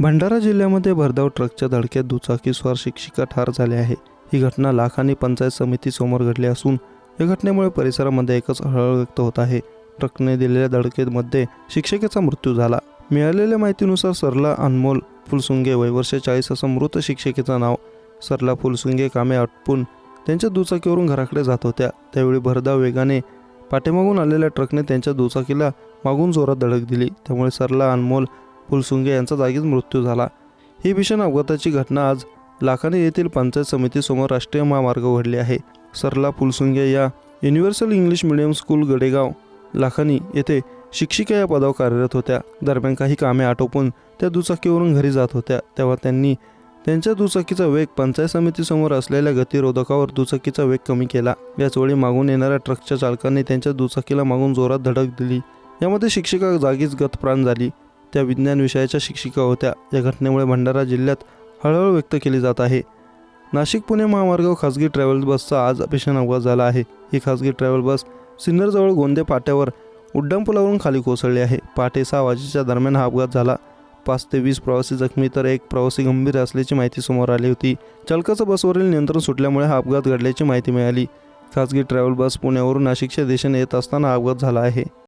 भंडारा जिल्ह्यामध्ये भरधाव ट्रकच्या धडकेत दुचाकीस्वार शिक्षिका ठार झाली आहे. ही घटना लाखानी पंचायत समितीसमोर घडली असून या घटनेमुळे परिसरामध्ये एकच हळहळ व्यक्त होत आहे. ट्रकने दिलेल्या धडकेमध्ये शिक्षिकेचा मृत्यू झाला. मिळालेल्या माहितीनुसार सरला अनमोल फुलसुंगे वयवर्ष चाळीस असं मृत शिक्षिकेचं नाव. सरला फुलसुंगे कामे आटपून त्यांच्या दुचाकीवरून घराकडे जात होत्या. त्यावेळी भरधाव वेगाने पाठीमागून आलेल्या ट्रकने त्यांच्या दुचाकीला मागून जोरात धडक दिली. त्यामुळे सरला अनमोल फुलसुंगे यांचा जागीच मृत्यू झाला. ही भीषण अपघाताची घटना आज लाखाने येथील पंचायत समितीसमोर राष्ट्रीय महामार्ग उघडले आहे. सरला फुलसुंगे या universal English medium school Gadegaon Lakhani येथे शिक्षिका या पदावर कार्यरत होत्या. दरम्यान काही कामे आटोपून त्या दुचाकीवरून घरी जात होत्या. तेव्हा त्यांनी त्यांच्या दुचाकीचा वेग पंचायत समितीसमोर असलेल्या गतिरोधकावर दुचाकीचा वेग कमी केला. याचवेळी मागून येणाऱ्या ट्रकच्या चालकाने त्यांच्या दुचाकीला मागून जोरात धडक दिली. यामध्ये शिक्षिका जागीच गतप्राण झाली. त्या विज्ञान विषयाच्या शिक्षिका होत्या. या घटनेमुळे भंडारा जिल्ह्यात हळहळ व्यक्त केली जात आहे. नाशिक पुणे महामार्गावर खासगी ट्रॅव्हल बसचा आज भीषण अपघात झाला आहे. ही खासगी ट्रॅव्हल बस सिन्नरजवळ गोंदे पाट्यावर उड्डाणपुलावरून खाली कोसळली आहे. पहाटे सहा वाजेच्या दरम्यान हा अपघात झाला. पाच ते वीस प्रवासी जखमी तर एक प्रवासी गंभीर असल्याची माहिती समोर आली होती. चालकाचं बसवरील नियंत्रण सुटल्यामुळे हा अपघात घडल्याची माहिती मिळाली. खासगी ट्रॅव्हल बस पुण्यावरून नाशिकच्या दिशेने येत असताना हा अपघात झाला आहे.